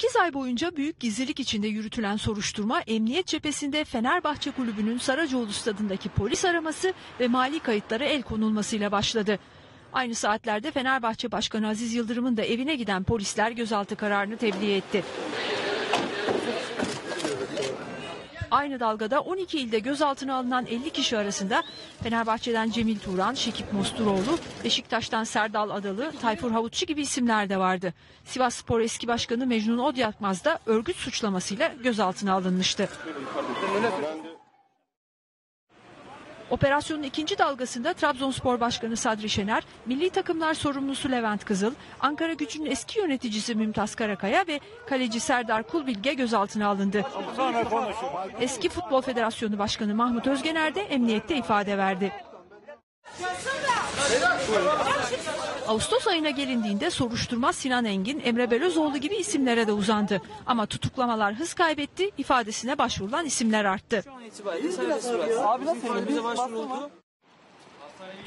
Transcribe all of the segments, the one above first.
8 ay boyunca büyük gizlilik içinde yürütülen soruşturma emniyet cephesinde Fenerbahçe Kulübü'nün Saracoğlu stadındaki polis araması ve mali kayıtlara el konulmasıyla başladı. Aynı saatlerde Fenerbahçe Başkanı Aziz Yıldırım'ın da evine giden polisler gözaltı kararını tebliğ etti. Aynı dalgada 12 ilde gözaltına alınan 50 kişi arasında Fenerbahçe'den Cemil Turan, Şekip Mosturoğlu, Beşiktaş'tan Serdal Adalı, Tayfur Havutçu gibi isimler de vardı. Sivas Spor eski başkanı Mecnun Odyakmaz da örgüt suçlamasıyla gözaltına alınmıştı. Operasyonun ikinci dalgasında Trabzonspor Başkanı Sadri Şener, milli takımlar sorumlusu Levent Kızıl, Ankara Gücü'nün eski yöneticisi Mümtaz Karakaya ve kaleci Serdar Kulbilge gözaltına alındı. Eski Futbol Federasyonu Başkanı Mahmut Özgener de emniyette ifade verdi. Ağustos ayına gelindiğinde soruşturma Sinan Engin, Emre Belözoğlu gibi isimlere de uzandı. Ama tutuklamalar hız kaybetti, ifadesine başvurulan isimler arttı.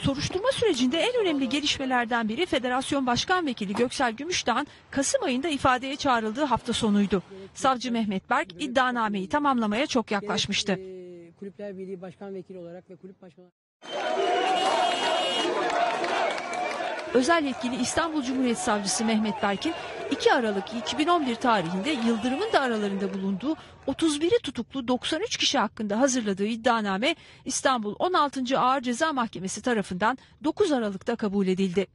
Soruşturma sürecinde en önemli gelişmelerden biri Federasyon Başkan Vekili Göksel Gümüşdağ'ın Kasım ayında ifadeye çağrıldığı hafta sonuydu. Savcı Mehmet Berk iddianameyi tamamlamaya çok yaklaşmıştı. Eee, Kulüpler Birliği Başkan Vekili olarak ve kulüp başkanı Özel yetkili İstanbul Cumhuriyet Savcısı Mehmet Berk'in 2 Aralık 2011 tarihinde Yıldırım'ın da aralarında bulunduğu 31'i tutuklu 93 kişi hakkında hazırladığı iddianame İstanbul 16. Ağır Ceza Mahkemesi tarafından 9 Aralık'ta kabul edildi.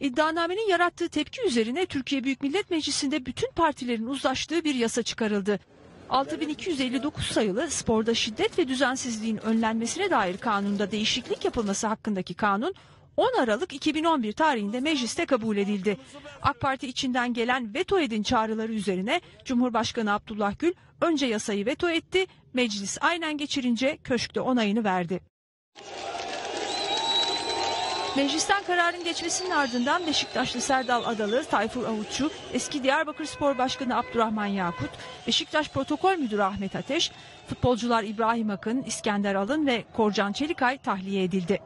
İddianamenin yarattığı tepki üzerine Türkiye Büyük Millet Meclisi'nde bütün partilerin uzlaştığı bir yasa çıkarıldı. 6259 sayılı sporda şiddet ve düzensizliğin önlenmesine dair kanunda değişiklik yapılması hakkındaki kanun 10 Aralık 2011 tarihinde mecliste kabul edildi. AK Parti içinden gelen veto edin çağrıları üzerine Cumhurbaşkanı Abdullah Gül önce yasayı veto etti, meclis aynen geçirince köşkte onayını verdi. Meclisten kararın geçmesinin ardından Beşiktaşlı Serdal Adalı, Tayfur Avutçu, eski Diyarbakır Spor Başkanı Abdurrahman Yakut, Beşiktaş Protokol Müdürü Ahmet Ateş, futbolcular İbrahim Akın, İskender Alın ve Korcan Çelikay tahliye edildi.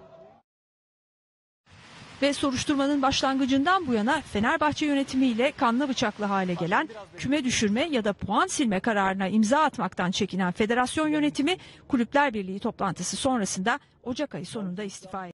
Ve soruşturmanın başlangıcından bu yana Fenerbahçe yönetimiyle kanlı bıçaklı hale gelen küme düşürme ya da puan silme kararına imza atmaktan çekinen federasyon yönetimi Kulüpler Birliği toplantısı sonrasında Ocak ayı sonunda istifa etti.